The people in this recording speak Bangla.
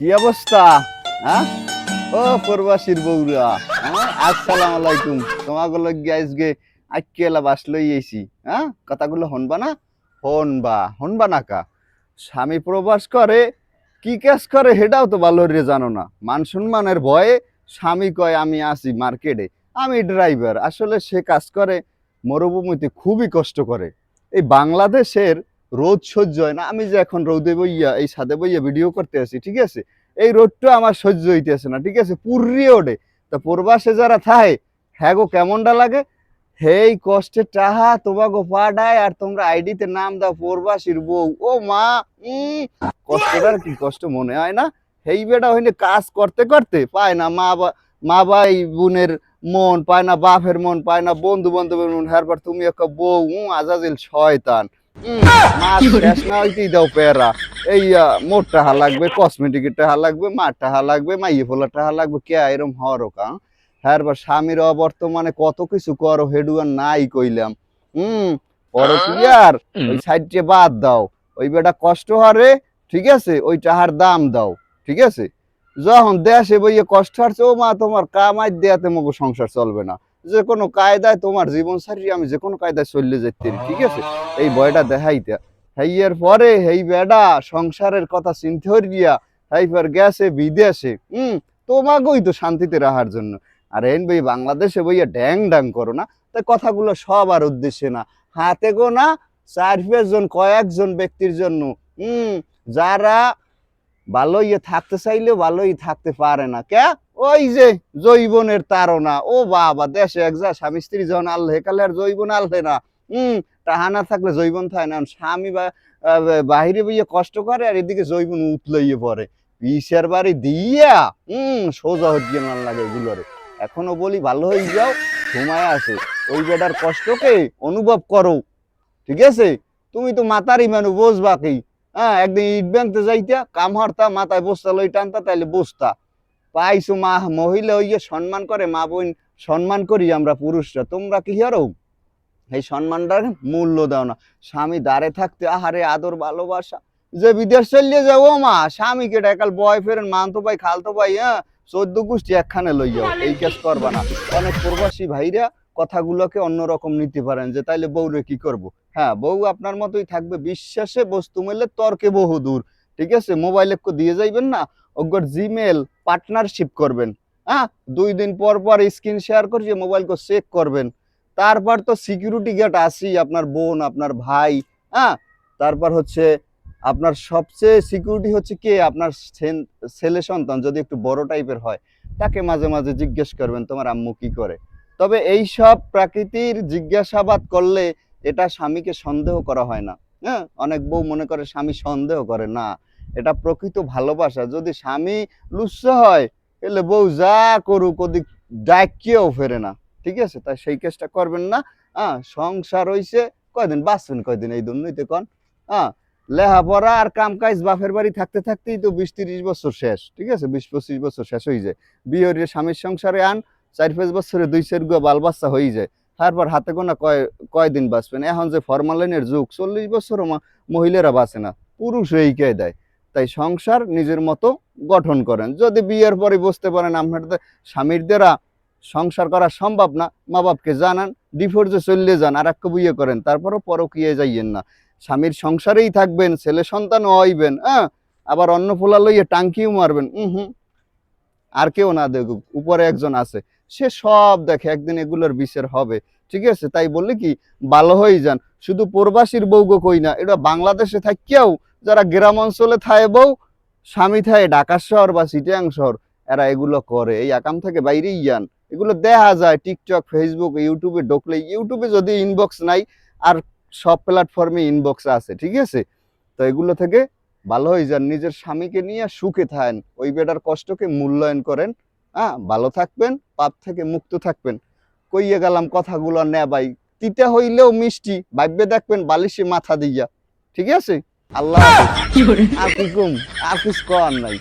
কি অবস্থা? হ্যাঁ? ও প্রবাসীর বউরা হ্যাঁ? আসসালাম আলাইকুম। তোমাকে লগে আজকে আজকেলা বাস লই এসি হ্যাঁ? কথাগুলো হনবা না? হনবা। হনবা না কা? স্বামী প্রবাস করে, কি কাজ করে সেটাও তো ভালো রে জানো না। মান সম্মানের ভয়ে স্বামী কয়, আমি আসি মার্কেটে, আমি ড্রাইভার। আসলে সে কাজ করে, মরুভূমিতে খুবই কষ্ট করে। এই বাংলাদেশের রোদ সহ্য হয় না। আমি যে এখন রোদে বইয়া, এই সাদে বইয়া ভিডিও করতে আছি, ঠিক আছে? এই রোদটা আমার সহ্য হইতেছে না, ঠিক আছে? পুরিয়ে ওঠে। তা প্রবাসে যারা থায় হ্যাঁ গো, কেমনটা লাগে? হেই, কষ্টে টাহা তোমাকে পাঠায়, আর তোমরা আইডিতে নাম দাও, প্রবাসীর বউ। ও মা কষ্টটার কি, কষ্ট মনে হয় না? হেই বেটা হইলে কাজ করতে করতে পায় না মা বা, মা ভাই বোনের মন, পায় না বাপের মন, পায় না বন্ধু বান্ধবের মন হ্যারবার তুমি একটা বউ আজাজিল শয়তান। দাও এই মোট টাহা লাগবে কসমেটিকের টাহা লাগবে মার টাহা লাগবে মাইয়ে ফোলা টাহা লাগবে কে এরম হওয়ার হ্যাঁ বা স্বামীর অবর্তমানে কত কিছু করো হেডুয়ার নাই কইলাম। হুম পরে কি আর? ওই সাইডে বাদ দাও। ওই বেটা কষ্ট হারে ঠিক আছে ওই টাহার দাম দাও ঠিক আছে? যখন দেশে বইয়ে কষ্ট হারছে ও মা তোমার কামাই দেয়াতে মগো সংসার চলবে না। যে কোনো কায়দায় তোমার জীবন সারি আমি যে কোনো কায়দায় চললে যেতে ঠিক আছে? এই বয়টা দেখাইতে। হেইয়ের পরে, হেই বেডা, সংসারের কথা চিন্তা হরিয়া হাইফার গেছে বিদেশে, হুম তোমাকেই তো শান্তিতে রাখার জন্য। আর এন বই বাংলাদেশে বইয়া ড্যাং ড্যাং করো না। তাই কথাগুলো সবার উদ্দেশ্যে না। হাতে গো না, চার জন, কয়েকজন ব্যক্তির জন্য, হুম, যারা ভালো ইয়ে থাকতে চাইলেও ভালোই থাকতে পারে না। কে ওই যে জৈবনের তারা ও বাবা, দেশে এক যা, স্বামী স্ত্রী যখন আল্লাহ কালে আর জৈবন আল্লে না। হুম তাহা না থাকলে জৈবন থাকে না। স্বামী বা বাহিরে বইয়ে কষ্ট করে আর এদিকে জৈবন উতলাইয়ে পড়ে। পিসের বাড়ি দিয়া হুম সোজা হটিয়ে না লাগে এগুলোরে এখনও বলি ভালো হয়ে যাও, ঘুমায় আসে। ওই বেটার কষ্টকে অনুভব করো। ঠিক আছে? তুমি তো মাতারি মানুষ বসবা কি? হ্যাঁ একদিন ইট ব্যাংকতে যাইতা, কাম হরতা, মাথায় বসতা লই টানতা, তাইলে বসতা। পাইছো মা, মহিলা হইয়ে সম্মান করে, মা বোন সম্মান করি আমরা পুরুষরা। তোমরা কি হারো? এই সম্মানটার মূল্য দাও না। স্বামী দাঁড়ে থাকতে, আহারে আদর, ভালোবাসা। যে বিদেশ চলিয়ে যাও মা স্বামীকে ডাকাল বয়ফ্রেন্ড মানতো ভাই, খালতো ভাই হ্যাঁ? চোদ্দ গোষ্ঠী একখানে লই যাও, এই কাজ করবা না। অনেক প্রবাসী ভাইরা কথাগুলোকে অন্যরকম নিতে পারেন যে, তাইলে বউরে কি করব? হ্যাঁ বউ আপনার মতোই থাকবে। বিশ্বাসে বস্তু মেলে তর্কে বহু দূর ঠিক আছে? মোবাইলে দিয়ে যাইবেন না। ওগর জিমেল পার্টনারশিপ করবেন। হ্যাঁ দুই দিন পর পর স্ক্রিন শেয়ার করছে মোবাইলকে চেক করবেন। তারপর তো সিকিউরিটি গার্ড আসি আপনার বোন, আপনার ভাই হ্যাঁ তারপর হচ্ছে আপনার সবচেয়ে সিকিউরিটি হচ্ছে কে? আপনার ছেলে সন্তান, যদি একটু বড় টাইপের হয়, তাকে মাঝে মাঝে জিজ্ঞেস করবেন, তোমার আম্মু কি করে? তবে এই সব প্রাকৃতির জিজ্ঞাসাবাদ করলে এটা স্বামীকে সন্দেহ করা হয় না। হ্যাঁ অনেক বউ মনে করে স্বামী সন্দেহ করে, না এটা প্রকৃত ভালোবাসা। যদি স্বামী লুচ্ছ হয় এলে বউ যা করুক, ওদিক ডাকিয়েও ফেরে না। ঠিক আছে? তাই সেই কেসটা করবেন না। হ্যাঁ সংসার হইছে কয়দিন? বাঁচবেন কয়দিন এই দুর্নীতি কন? হ্যাঁ লেহাপড়া আর কাম কাজ বাপের বাড়ি থাকতে থাকতেই তো বিশ তিরিশ বছর শেষ। ঠিক আছে? বিশ পঁচিশ বছর শেষ হয়ে যায়। বিয়ে স্বামীর সংসারে আন, চার পাঁচ বছরে দুই চার গুয়া বাল বাচ্চা হয়ে যায়। তারপর হাতে গোনা কয়, কয়দিন বাঁচবেন? এখন যে ফরমালাইনের যুগ, চল্লিশ বছরও মহিলারা বাঁচে না। পুরুষ এই কে দেয় তাই সংসার নিজের মতো গঠন করেন। যদি বিয়ের পরে বুঝতে পারেন আপনাদের স্বামীর দ্বারা সংসার করা সম্ভব না মা বাপকে জানান ডিভোর্সে চললে যান আর এক বিয়ে করেন, তারপরও পরকিয়ে যাইয়েন না। স্বামীর সংসারেই থাকবেন, ছেলে সন্তানও হইবেন হ্যাঁ? আবার অন্য ফোলা লইয়ে টাঙ্কিও মারবেন হুম। আর কেউ না দেখুক, উপরে একজন আছে, সে সব দেখে একদিন এগুলোর বিচার হবে। ঠিক আছে? তাই বললে কি, ভালো হয়ে যান। শুধু প্রবাসীর বউগো কই না এটা বাংলাদেশে থাকিয়াও, যারা গ্রাম অঞ্চলে থায় বউ, স্বামী থায় ঢাকা শহর বা সিটিয়াং শহর, এরা এগুলো করে। এই আকাম থেকে বাইরেই যান। এগুলো দেখা যায় টিকটক, ফেসবুক, ইউটিউবে ঢুকলে। ইউটিউবে যদি ইনবক্স নাই, আর সব প্ল্যাটফর্মে ইনবক্স আছে, ঠিক আছে? তো এগুলো থেকে ভালো হয়ে যান। নিজের স্বামীকে নিয়ে সুখে থাকেন। ওই বেটার কষ্টকে মূল্যায়ন করেন। হ্যাঁ ভালো থাকবেন, পাপ থেকে মুক্ত থাকবেন। কইয়ে গেলাম কথাগুলো নেবাই তিতে হইলেও মিষ্টি, ভাববে দেখবেন বালিশে মাথা দিয়া। ঠিক আছে? আল্লাহ। আর কি কম? আর কিছু করার নাই।